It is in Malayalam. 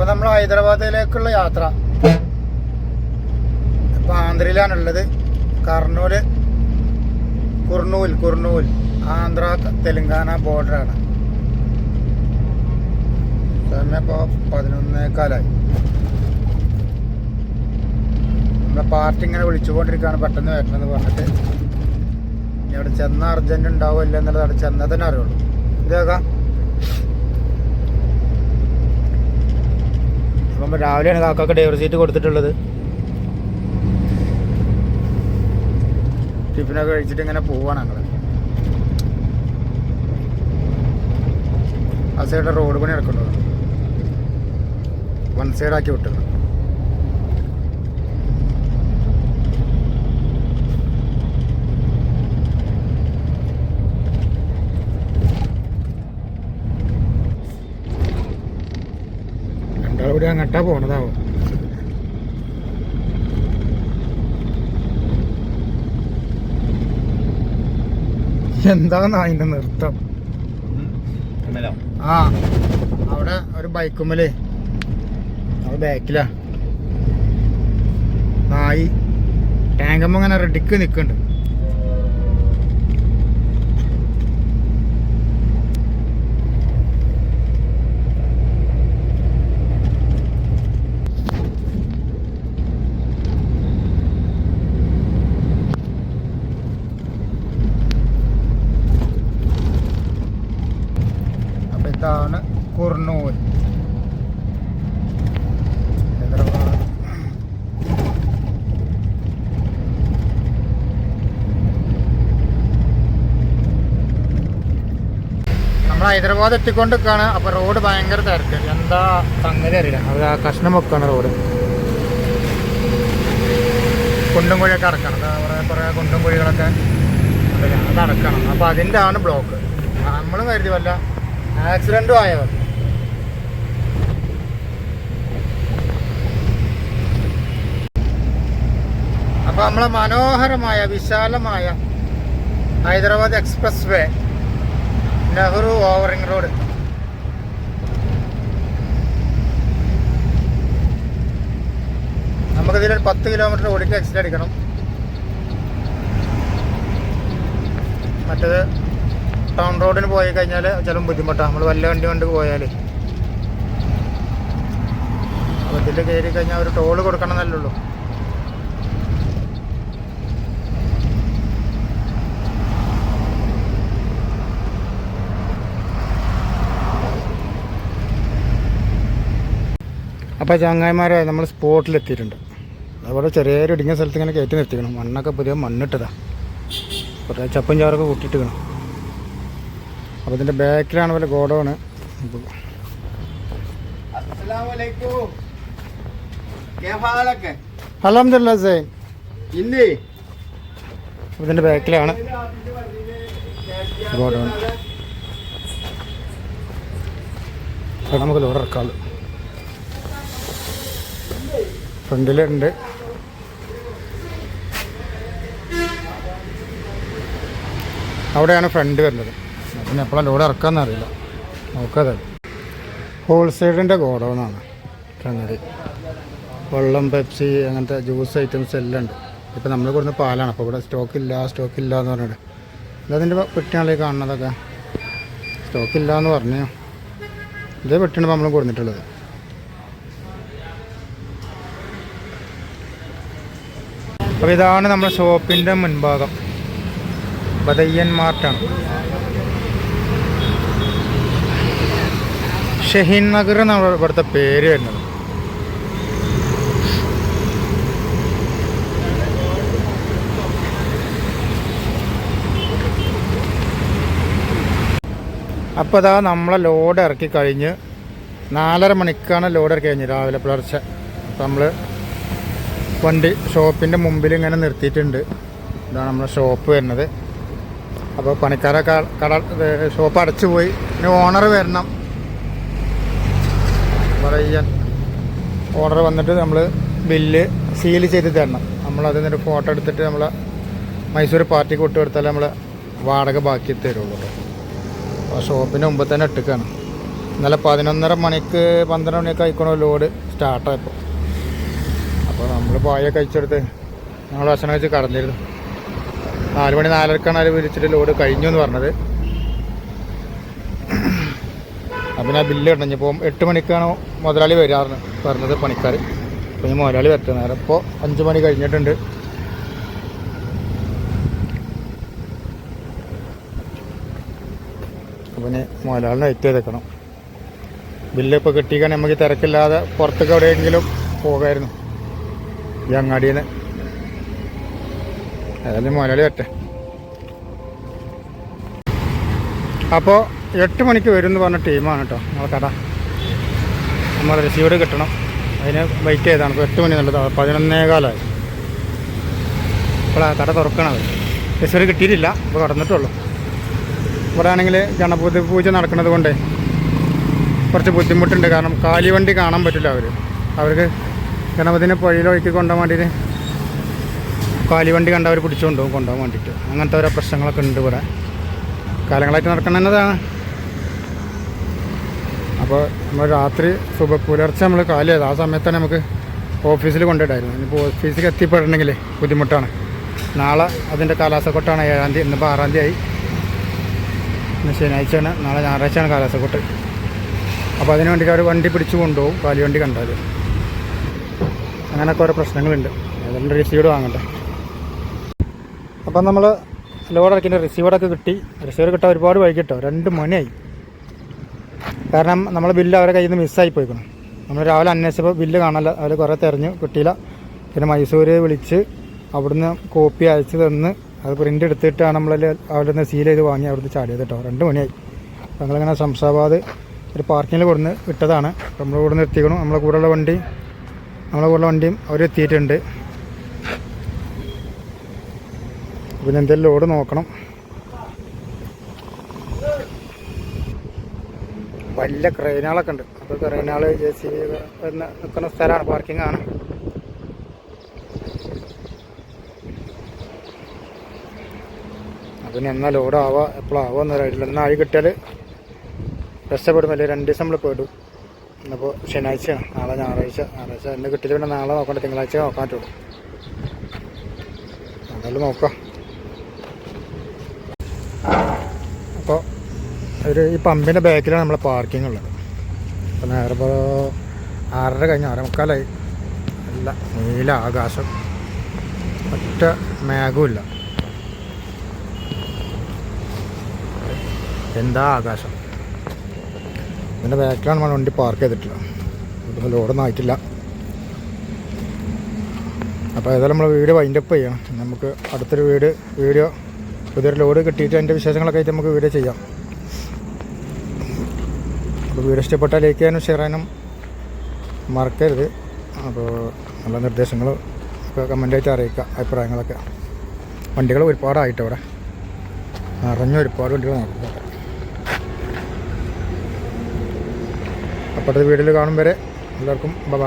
ഇപ്പൊ നമ്മൾ ഹൈദരാബാദിലേക്കുള്ള യാത്ര. ഇപ്പൊ ആന്ധ്രയിലാണുള്ളത്. കർണൂൽ കുർണൂൽ കുർണൂൽ ആന്ധ്ര തെലുങ്കാന ബോർഡറാണ് ഇപ്പോൾ പതിനൊന്നേക്കാലായി നമ്മളെ പാർട്ടി ഇങ്ങനെ വിളിച്ചുകൊണ്ടിരിക്കുകയാണ്. പെട്ടെന്ന് വരണമെന്ന് പറഞ്ഞിട്ട്. ഇനി അവിടെ ചെന്ന അർജന്റ് ഉണ്ടാവുമല്ലോ എന്നുള്ളത് അവിടെ ചെന്നാൽ തന്നെ അറിയുള്ളൂ. ഇതേക്കാം അപ്പം രാവിലെയാണ് കാക്കാക്ക് ഡ്രൈവർ സീറ്റ് കൊടുത്തിട്ടുള്ളത്. ടിഫിനൊക്കെ കഴിച്ചിട്ട് ഇങ്ങനെ പോവാണ് ഞങ്ങൾ ആ സൈഡ് റോഡ് പണി നടക്കുന്നുണ്ട്. വൺ സൈഡ് ആക്കി കൂടി അങ്ങട്ടാ പോണതാവും. എന്താന്ന് അതിന്റെ നൃത്തം? ആ അവിടെ ഒരു ബൈക്കുമ്മൽ. അത് ബാക്കിലാ. നായി. ടാങ്കമ്മ അങ്ങനെ റെഡിക്ക് നിൽക്കുന്നുണ്ട് അപ്പൊ ഇതാണ് കുർണൂൽ ഹൈദരാബാദ് നമ്മൾ ഹൈദരാബാദ് എത്തിക്കൊണ്ടിരിക്കുകയാണ് അപ്പൊ റോഡ് ഭയങ്കര തിരക്ക്. എന്താ സംഗതി അറിയില്ല. അത് ആ കഷ്ണം വെക്കാണ് റോഡ് കുണ്ടും കുഴിയൊക്കെ അടക്കണം. കുറേ കുറേ കുണ്ടും കുഴികളൊക്കെ. അത് അടക്കണം. അപ്പൊ അതിന്റെ ആണ് ബ്ലോക്ക് നമ്മളും കരുതി വല്ല ആക്സിഡന്റും ആയവർ അപ്പൊ നമ്മളെ മനോഹരമായ വിശാലമായ Hyderabad expressway Nehru outer ring road. നമുക്കിതിലൊരു പത്ത് കിലോമീറ്റർ ഓടിക്ക് എക്സിറ്റ് അടിക്കണം മറ്റേത് ടൗൺ റോഡിന് പോയി കഴിഞ്ഞാൽ ചിലപ്പോൾ ബുദ്ധിമുട്ടാണ് നമ്മൾ വല്ല വണ്ടി കൊണ്ട് പോയാൽ അപ്പോൾ ഇതിൽ കയറി കഴിഞ്ഞാൽ ഒരു ടോൾ കൊടുക്കണം എന്നല്ലേ ഉള്ളൂ. അപ്പോൾ ചങ്ങായിമാരെ നമ്മൾ സ്പോട്ടിലെത്തിയിട്ടുണ്ട്. അതുപോലെ ചെറിയൊരു ഇടുങ്ങിയ സ്ഥലത്ത് ഇങ്ങനെ കയറ്റി നിർത്തിക്കണം മണ്ണൊക്കെ പുതിയ മണ്ണിട്ടതാ. കുറേ ചപ്പും ചാറൊക്കെ കൂട്ടിയിട്ടിക്കണം അപ്പോൾ ഇതിന്റെ ബാക്കിലാണ് പോലെ ഗോഡൗണ്. അലഹമില്ല സൈൻ ഇതിന്റെ ബാക്കിലാണ് ഗോഡൗൺ നമുക്ക് ലോഡ് ഇറക്കാമല്ലോ ഫ്രണ്ടിലുണ്ട്. അവിടെയാണ് ഫ്രണ്ട് വരുന്നത്. പിന്നെ എപ്പോഴാണ് ലോഡ് ഇറക്കാന്ന് അറിയില്ല. നോക്കാതെ ഹോൾസെയിലിന്റെ ഗോഡൗണാണ് കണ്ണടി വെള്ളം പെപ്സി അങ്ങനത്തെ ജ്യൂസ് ഐറ്റംസ് എല്ലാം ഉണ്ട്. ഇപ്പം നമ്മൾ കൊടുക്കുന്ന പാലാണ്. അപ്പോൾ ഇവിടെ സ്റ്റോക്ക് ഇല്ല സ്റ്റോക്ക് ഇല്ല എന്ന് പറഞ്ഞിട്ട്. ഇതതിന്റെ പെട്ടിയാണല്ലേ കാണുന്നതൊക്കെ സ്റ്റോക്ക് ഇല്ല എന്ന് പറഞ്ഞു. ഇതേ പെട്ടിയാണ് നമ്മൾ കൊടുത്തിട്ടുള്ളത്. അപ്പോൾ ഇതാണ് നമ്മുടെ ഷോപ്പിന്റെ മുൻഭാഗം. ബദയ്യൻ മാർട്ടാണ് ഷഹീൻ നഗർ എന്നാണ് ഇവിടുത്തെ പേര് വരുന്നത്. അപ്പോൾ അതാ നമ്മളെ ലോഡ് ഇറക്കി കഴിഞ്ഞ് നാലര മണിക്കാണ് ലോഡ് ഇറക്കി കഴിഞ്ഞ് രാവിലെ പുലർച്ചെ. അപ്പോൾ നമ്മൾ വണ്ടി ഷോപ്പിന്റെ മുമ്പിൽ ഇങ്ങനെ നിർത്തിയിട്ടുണ്ട്. ഇതാണ് നമ്മുടെ ഷോപ്പ് വരുന്നത്. അപ്പോൾ പണിക്കാരൊക്കെ കട ഷോപ്പ് അടച്ചു പോയി. ഇനി ഓണർ വരണം. പറയാൻ ഓർഡർ വന്നിട്ട് നമ്മൾ ബില്ല് സീൽ ചെയ്ത് തരണം. നമ്മൾ അതിൽ നിന്നൊരു ഫോട്ടോ എടുത്തിട്ട് നമ്മൾ മൈസൂർ പാർട്ടിക്ക് വിട്ട് കൊടുത്താൽ നമ്മൾ വാടക ബാക്കി തരുള്ളൂ. അപ്പോൾ ഷോപ്പിന്റെ മുമ്പ് തന്നെ ഇട്ടിക്കാണ്. ഇന്നലെ പതിനൊന്നര മണിക്ക് പന്ത്രണ്ട് മണിയൊക്കെ ആയിക്കണോ ലോഡ് സ്റ്റാർട്ടായപ്പോൾ നമ്മൾ പായ കഴിച്ചെടുത്ത് ഞങ്ങൾ ഭക്ഷണം കഴിച്ച് കടന്നിരുന്നു. നാല് മണി നാലരക്കാണ് അവർ വിളിച്ചിട്ട് ലോഡ് കഴിഞ്ഞു എന്ന് പറഞ്ഞത്. അപ്പം ഞാൻ ബില്ല് ഇടഞ്ഞപ്പോൾ എട്ട് മണിക്കാണ് മുതലാളി വരാറെന്ന് പറഞ്ഞത് പണിക്കാർ അപ്പോൾ ഞാൻ മുതലാളി വരട്ടെ നേരം ഇപ്പോൾ അഞ്ച് മണി കഴിഞ്ഞിട്ടുണ്ട്. അപ്പം മുതലാളിനെ വെയിറ്റ് ചെയ്തേക്കണം. ബില്ല് ഇപ്പോൾ കിട്ടിക്കാൻ നമുക്ക് തിരക്കില്ലാതെ പുറത്തേക്ക് എവിടെയെങ്കിലും പോകായിരുന്നു. ഈ അങ്ങാടിയിൽ ഏതായാലും മുതലാളി വരട്ടെ. അപ്പോൾ എട്ട് മണിക്ക് വരും എന്ന് പറഞ്ഞ ടീമാണ് കേട്ടോ നമ്മളെ കട. നമ്മൾ റിസീവ്ഡ് കിട്ടണം. അതിന് വെയിറ്റ് ചെയ്താണ്. ഇപ്പോൾ എട്ട് മണി എന്നുള്ളത് പതിനൊന്നേ കാലമായി ഇപ്പോൾ ആ കട തുറക്കണത്. റിസീവർ കിട്ടിയിട്ടില്ല. ഇപ്പോൾ കടന്നിട്ടുള്ളൂ. ഇവിടെ ആണെങ്കിൽ ഗണപതി പൂജ നടക്കുന്നത് കൊണ്ട് കുറച്ച് ബുദ്ധിമുട്ടുണ്ട്. കാരണം കാലിവണ്ടി കാണാൻ പറ്റില്ല അവർ അവർക്ക് ഗണപതിനെ പുഴയിലൊഴുക്കി കൊണ്ടുപോകാൻ വേണ്ടിയിട്ട് കാലിവണ്ടി കണ്ടവർ പിടിച്ചുകൊണ്ട് പോകും കൊണ്ടുപോകാൻ വേണ്ടിയിട്ട്. അങ്ങനത്തെ ഓരോ പ്രശ്നങ്ങളൊക്കെ ഉണ്ട് ഇവിടെ. കാലങ്ങളായിട്ട് നടക്കുന്നതാണ് അപ്പോൾ നമ്മൾ രാത്രി സുബ പുലർച്ചെ നമ്മൾ കാലിയത് ആ സമയത്താണ് നമുക്ക് ഓഫീസിൽ കൊണ്ടിട്ടായിരുന്നു ഇനിയിപ്പോൾ ഓഫീസിൽ എത്തിപ്പെടണമെങ്കിൽ ബുദ്ധിമുട്ടാണ്. നാളെ അതിന്റെ കാലാസക്കൊട്ടാണ് ഏഴാം തീയതി ഇന്നിപ്പോൾ ആറാം തീയതി ആയി. ഇന്ന് ശനിയാഴ്ചയാണ് നാളെ ഞായറാഴ്ചയാണ് കാലാസക്കൊട്ട്. അപ്പോൾ അതിനുവേണ്ടി അവർ വണ്ടി പിടിച്ചു കൊണ്ടുപോകും കാലിവണ്ടി കണ്ടാൽ അങ്ങനെയൊക്കെ ഓരോ പ്രശ്നങ്ങളുണ്ട്. ഏതായാലും റിസീവ്ഡ് വാങ്ങട്ടെ. അപ്പം നമ്മൾ ലോഡ് ഇറക്കിന്റെ റിസീവറൊക്കെ കിട്ടി. റിസീവർ കിട്ടാൻ ഒരുപാട് വൈകിട്ടോ രണ്ട് മണിയായി. കാരണം നമ്മളെ ബില്ല് അവരെ കയ്യിൽ നിന്ന് മിസ്സായി പോയിക്കണം. നമ്മൾ രാവിലെ അന്വേഷിച്ചപ്പോൾ ബില്ല് കാണാനില്ല അവർ കുറേ തിരഞ്ഞു. കിട്ടിയില്ല. പിന്നെ മൈസൂർ വിളിച്ച് അവിടുന്ന് കോപ്പി അയച്ച് തന്ന് അത് പ്രിന്റ് എടുത്തിട്ടാണ് നമ്മൾ അവിടെ നിന്ന് സീൽ ചെയ്ത് വാങ്ങി അവിടുന്ന് ചാടിയത് കേട്ടോ. രണ്ട് മണിയായി. ഞങ്ങളിങ്ങനെ ശംസാബാദ് ഒരു പാർക്കിങ്ങിൽ കൊടുന്ന് വിട്ടതാണ്. നമ്മൾ ഇവിടെ നിന്ന് എത്തിക്കണം. നമ്മളെ കൂടെയുള്ള വണ്ടി നമ്മളെ കൂടെ വണ്ടിയും അവരെത്തിയിട്ടുണ്ട് പിന്നെ എന്തെങ്കിലും ലോഡ് നോക്കണം. വലിയ ക്രെയിനുകളൊക്കെ ഉണ്ട്. അപ്പോൾ ക്രെയിനുകൾ ജെ സി നിൽക്കുന്ന സ്ഥലമാണ്. പാർക്കിംഗ് ആണ്. അപ്പം എന്നാൽ ലോഡാവാ എപ്പോഴാവോ എന്നൊരു എന്നറിയില്ല എന്നാൽ ആയി കിട്ടിയാൽ രക്ഷപ്പെടുമല്ലേ രണ്ട് ദിവസം നമ്മൾ പെടും. ഇന്നിപ്പോൾ ശനിയാഴ്ചയാണ്. നാളെ ഞായറാഴ്ച. ഞായറാഴ്ച എന്നെ കിട്ടില്ല പിന്നെ നാളെ നോക്കണ്ട. തിങ്കളാഴ്ച നോക്കാൻ പറ്റുള്ളൂ. എന്തായാലും നോക്കാം. അപ്പോൾ ഒരു ഈ പമ്പിന്റെ ബാക്കിലാണ് നമ്മളെ പാർക്കിംഗ് ഉള്ളത്. അപ്പോൾ നേരെ ഇപ്പോൾ ആറര കഴിഞ്ഞ് ആറേമുക്കാലായി മുക്കാലായി. അല്ല നീല ആകാശം. ഒറ്റ മേഘമില്ല എന്താ ആകാശം? ഇതിന്റെ ബാക്കിലാണ് നമ്മൾ വണ്ടി പാർക്ക് ചെയ്തിട്ടുള്ളത്. ഇവിടുന്ന് ലോഡൊന്നും ആയിട്ടില്ല. അപ്പോൾ ഏതായാലും നമ്മൾ വീഡിയോ വൈൻഡപ്പ് ചെയ്യണം. നമുക്ക് അടുത്തൊരു വീട് വീഡിയോ പുതിയൊരു ലോഡ് കിട്ടിയിട്ട് അതിന്റെ വിശേഷങ്ങളൊക്കെ ആയിട്ട് നമുക്ക് വീഡിയോ ചെയ്യാം. അപ്പോൾ വീഡിയോ ഇഷ്ടപ്പെട്ടാൽ ലൈക്ക് ചെയ്യാനും ഷെയർ ചെയ്യാനും മറക്കരുത്. അപ്പോൾ നല്ല നിർദ്ദേശങ്ങൾ ഒക്കെ കമന്റായിട്ട് അറിയിക്കുക അഭിപ്രായങ്ങളൊക്കെ. വണ്ടികൾ ഒരുപാടായിട്ട് അവിടെ നിറഞ്ഞ ഒരുപാട് വണ്ടികൾ നടക്കുന്നുണ്ട് അപ്പോഴത്തെ വീഡിയോയിൽ കാണും വരെ. എല്ലാവർക്കും ബൈ